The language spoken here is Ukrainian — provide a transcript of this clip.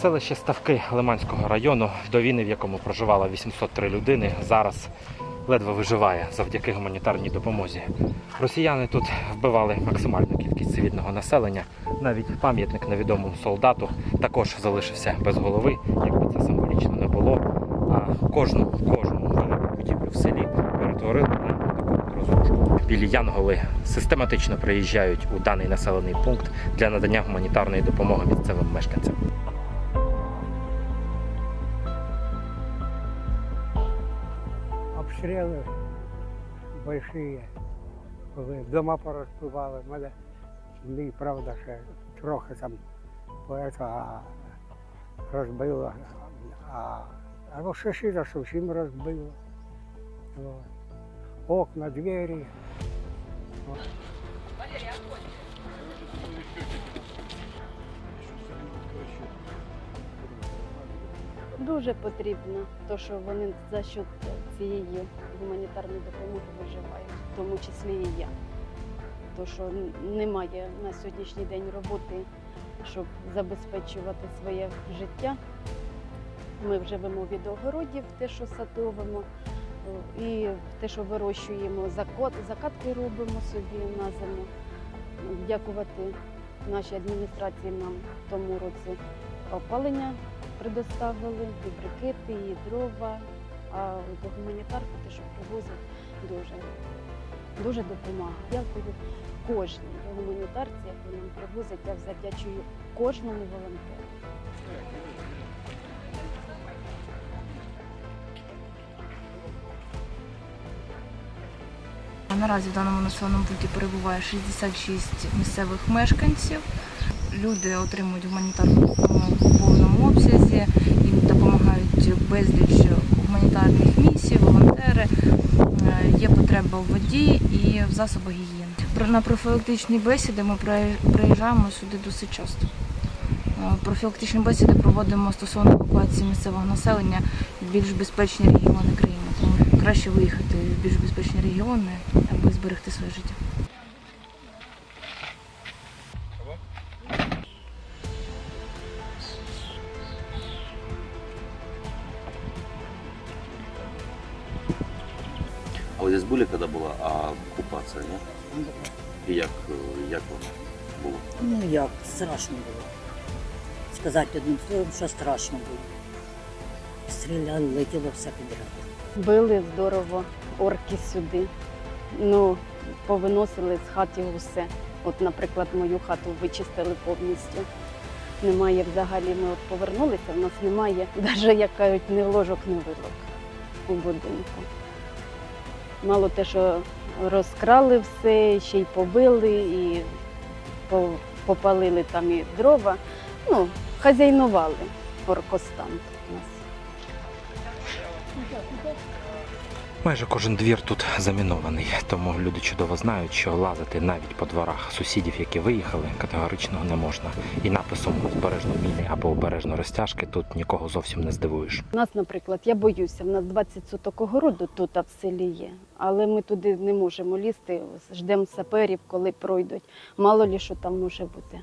Селище Ставки Лиманського району, до війни, в якому проживало 803 людини, зараз ледве виживає завдяки гуманітарній допомозі. Росіяни тут вбивали максимальну кількість цивільного населення. Навіть пам'ятник невідомому солдату також залишився без голови, якби це символічно не було. А кожну кожну будівлю в селі перетворили на таку розрушку. Білі янголи систематично приїжджають у даний населений пункт для надання гуманітарної допомоги місцевим мешканцям. Обстріли большие, коли дома порозбивали. Мене мій, правда, ще трохи там поета розбило, а, а розшишіра зовсім розбило. Окна, двері. Дуже потрібно, то що вони за счет цієї гуманітарної допомоги виживають, в тому числі і я. То що немає на сьогоднішній день роботи, щоб забезпечувати своє життя. Ми вже живемо від огородів, те, що садовимо, і те, що вирощуємо, закатки робимо собі на зиму. Дякувати нашій адміністрації нам в тому році опалення предоставили, і брикети, і дрова. А до гуманітарку, те, що привозять, дуже, дуже допомагає. Дякую кожній гуманітарці, яку нам привозять. Я завдячую кожному волонтеру. Наразі в даному населеному пункті перебуває 66 місцевих мешканців. Люди отримують гуманітарну допомогу в повному обсязі, їм допомагають безліч гуманітарних місій, волонтери. Е, Є потреба в воді і в засобах гігієни. На профілактичні бесіди ми приїжджаємо сюди досить часто. Е, Профілактичні бесіди проводимо стосовно евакуації місцевого населення в більш безпечні регіони країни. Тому краще виїхати в більш безпечні регіони, аби зберегти своє життя. А вы здесь были, когда была а, оккупация, нет? І як, е, як воно було? Ну як, страшно було. Сказати одним словом, що страшно було. Стріляли, летіло все підряд. Били здорово орки сюди. Ну, повиносили з хати усе. От, наприклад, мою хату вичистили повністю. Немає взагалі, ми от повернулися, в нас немає навіть, як кажуть, ні ложок, ні вилок у будинку. Мало те, що розкрали все, ще й побили, і попалили там і дрова. Ну, хазяйнували оркостант у нас. Майже кожен двір тут замінований, тому люди чудово знають, що лазити навіть по дворах сусідів, які виїхали, категорично не можна. І написом обережно міни або обережно розтяжки тут нікого зовсім не здивуєш. У нас, наприклад, я боюся, в нас 20 соток огороду тут а в селі є, але ми туди не можемо лізти, ждемо саперів, коли пройдуть. Мало лі що там може бути.